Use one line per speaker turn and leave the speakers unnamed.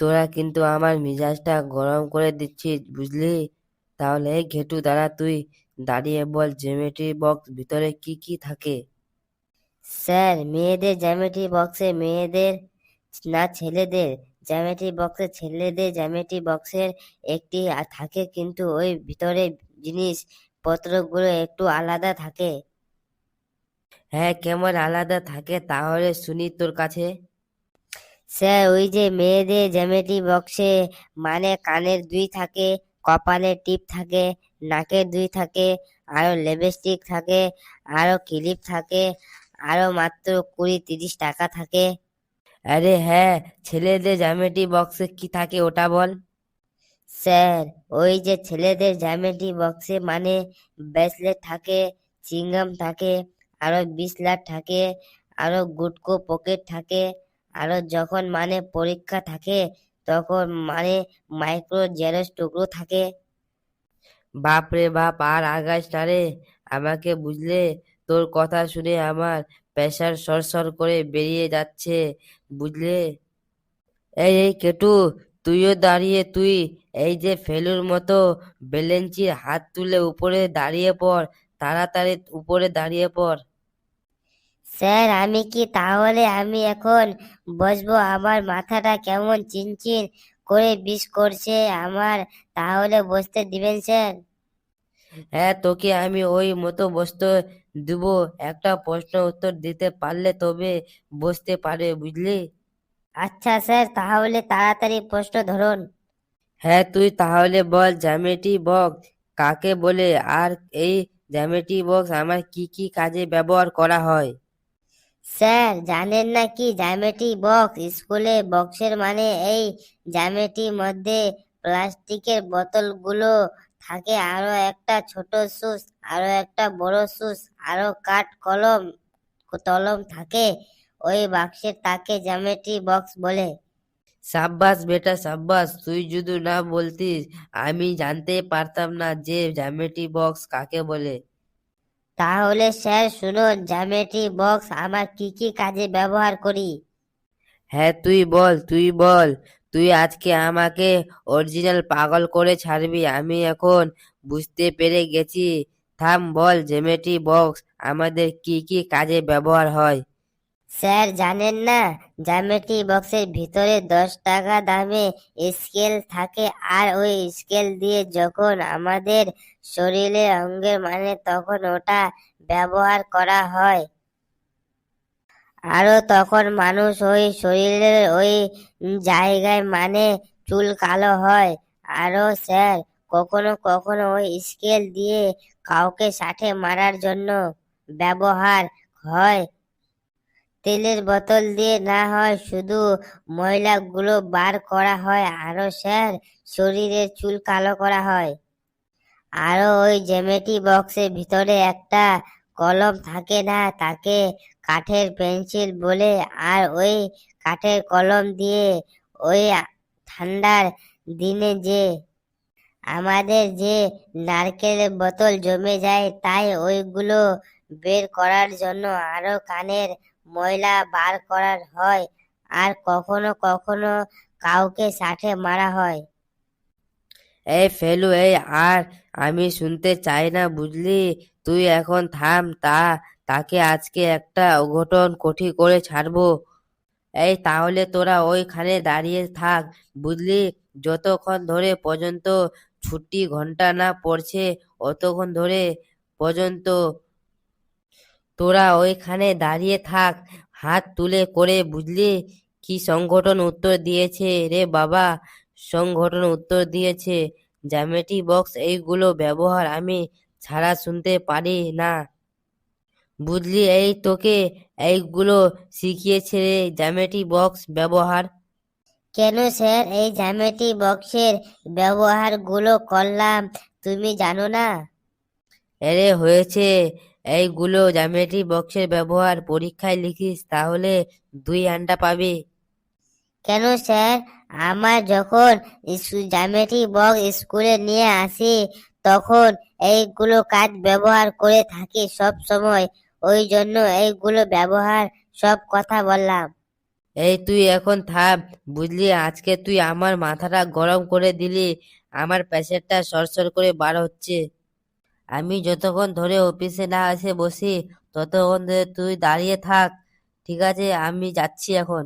তোরা কিন্তু আমার মিজাজটা গরম করে দিচ্ছিস বুঝলি? তাহলে ঘেটু দাঁড়া তুই দাঁড়িয়ে বল জ্যামিতি বক্স ভিতরে কি কি থাকে।
স্যার মেয়েদের জ্যামিতি বক্সে মেয়েদের না ছেলেদের জ্যামিতি বক্সে ছেলেদের জ্যামিতি বক্সের একটি থাকে কিন্তু ওই ভিতরে জিনিস পত্রগুলো একটু আলাদা থাকে।
হ্যাঁ কেমন আলাদা থাকে তাহলে শুনি তোর কাছে।
স্যার, ওই যে মেয়েদের জ্যামিতি বক্সে মানে কানের দুই থাকে কপালের টিপ থাকে নাকের দুই থাকে, আরও লিপস্টিক থাকে, আরও ক্লিপ থাকে, আরও মাত্র কুড়ি তিরিশ টাকা থাকে।
আরে হ্যাঁ ছেলেদের জ্যামিতি বক্সে কি থাকে ওটা বল।
স্যার, ওই যে ছেলেদের জ্যামিতি বক্সে মানে ব্রেসলেট থাকে, চিংগাম থাকে, আরও বিসলাট থাকে, আরও গুটকো পকেট থাকে আরও যখন মানে পরীক্ষা থাকে, তখন মানে মাইক্রো জেরক্স টুকরো থাকে।
বাপ রে বাপ, আর আগাস না রে, আমাকে বুঝলে? তোর কথা শুনে আমার প্রেশার সরসর করে বেরিয়ে যাচ্ছে, বুঝলে? এই এই কেটু, তুইও দাঁড়িয়ে, তুই এই যে ফেলুর মতো বেলেঞ্চির হাত তুলে উপরে দাঁড়িয়ে পড়, তাড়াতাড়ি উপরে দাঁড়িয়ে পড়।
স্যার আমি কি তাহলে আমি এখন বসবো? আমার মাথাটা কেমন চিনচিন করে বিষ করছে আমার তাহলে বসতে দিবেন স্যার?
হ্যাঁ তোকে আমি ওই মতো বসতে দিব। একটা প্রশ্ন উত্তর দিতে পারলে তবে বসতে পারে বুঝলি?
আচ্ছা স্যার তাহলে তাড়াতাড়ি প্রশ্ন ধরুন।
হ্যাঁ তুই তাহলে বল জ্যামিতি বক্স কাকে বলে? আর এই জ্যামিতি বক্স আমার কি কি কাজে ব্যবহার করা হয়?
স্যার, জানেন না কি জ্যামিতি বক্স? স্কুলে বক্সের মানে এই জ্যামিতি মধ্যে প্লাস্টিকের বোতলগুলো থাকে আরও একটা ছোট সুস আরও একটা বড় সুস আরও কাঠ কলম কলম থাকে, ওই বাক্সের তাকে জ্যামিতি বক্স বলে।
সাব্বাস বেটা, সাব্বাস, তুই যদি না বলতিস, আমি জানতে পারতাম না যে জ্যামিতি বক্স কাকে বলে।
তাহলে স্যার শুনুন জ্যামেট্রি বক্স আমার কি কি কাজে ব্যবহার করি?
হ্যাঁ তুই বল তুই বল। তুই আজকে আমাকে অরিজিনাল পাগল করে ছাড়বি, আমি এখন বুঝতে পেরে গেছি। থাম, বল জ্যামেট্রি বক্স, আমাদের কি কি কাজে ব্যবহার হয়?
স্যার, জানেন না, জ্যামিতি বক্সের ভিতরে দশ টাকা দামে স্কেল থাকে আর ওই স্কেল দিয়ে যখন আমাদের শরীরের অঙ্গের মানে তখন ওটা ব্যবহার করা হয়। আরও তখন মানুষ ওই শরীরের ওই জায়গায় মানে চুল কালো হয়। আরও স্যার, কখনো কখনো ওই স্কেল দিয়ে কাউকে ষাটে মারার জন্য ব্যবহার হয়। তেলের বোতল দিয়ে না হয়, শুধু ময়লাগুলো বার করা হয় আরও স্যার, শরীরের চুল কালো করা হয়। আরও ওই জ্যামিতি বক্সের ভিতরে একটা কলম থাকে না, তাকে কাঠের পেন্সিল বলে, আর ওই কাঠের কলম দিয়ে ওই ঠান্ডার দিনে যে আমাদের যে নারকেলের বোতল জমে যায়, তাই ওইগুলো বের করার জন্য আরও কানের ময়লা বার করার হয় আর কখনো কখনো কাউকে ষাটে মারা হয়।
এই ফেলু, এই আর আমি শুনতে চাই না বুঝলি? তুই এখন থাম, তা, তাকে আজকে একটা অঘটন কঠি করে ছাড়বো। এই তাহলে তোরা ওইখানে দাঁড়িয়ে থাক, বুঝলি? যতক্ষণ ধরে পর্যন্ত ছুটি ঘণ্টা না পড়ছে, অতক্ষণ ধরে পর্যন্ত তোরা ওইখানে দাঁড়িয়ে থাক হাত তুলে করে বুঝলি কি সংগঠন উত্তর দিয়েছে? রে বাবা সংগঠন উত্তর দিয়েছে। জ্যামিতি বক্স এইগুলো ব্যবহার আমি ছাড়া শুনতে পারি না। বুঝলি এই তোকে এইগুলো শিখিয়েছে রে জ্যামিতি বক্স ব্যবহার।
কেন স্যার? এই জ্যামিতি বক্সের ব্যবহারগুলো করলাম তুমি জানো না?
এরে হয়েছে। এইগুলো জ্যামিতি বক্সের ব্যবহার পরীক্ষায় লিখিস তাহলে দুই আন্ডা পাবি।
কেন স্যার? আমার যখন জ্যামিতি বক্স স্কুলে নিয়ে আসি তখন এইগুলো কাজ ব্যবহার করে থাকি সব সময়। ওই জন্য এইগুলো ব্যবহার সব কথা বললাম।
এই তুই এখন থাম বুঝলি? আজকে তুই আমার মাথাটা গরম করে দিলি আমার প্রেশারটা সরসর করে বার হচ্ছে। আমি যতক্ষণ ধরে অফিসে না এসে বসি, ততক্ষণ ধরে তুই দাঁড়িয়ে থাক, ঠিক আছে? আমি যাচ্ছি এখন।